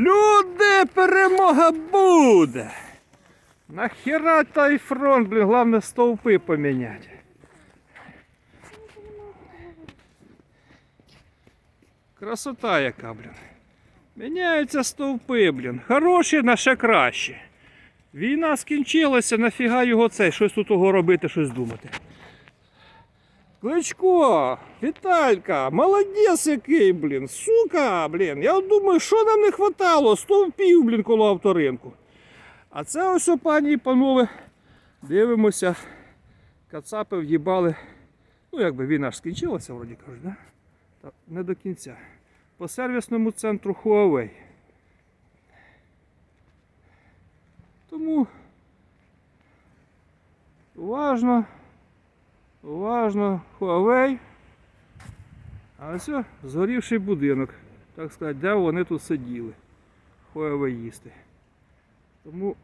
Люди, перемога буде! Нахера той фронт, блін, головне стовпи поміняти. Красота яка, блін. Міняються стовпи, блін. Хороші на ще кращі. Війна скінчилася, нафіга його цей, щось тут того робити, щось думати. Кличко, Віталька, молодець який, блін, сука, блін. Я думаю, що нам не хватало? Стовпів, блін, коло авторинку. А це ось, пані і панове, дивимося, кацапи в'їбали. Ну, якби війна ж скінчилася, вроді кажуть, да? Та не до кінця. По сервісному центру Huawei. Тому уважно, уважно Huawei. А ось згорівший будинок. Так сказати, де вони тут сиділи. Хуавеїсти. Тому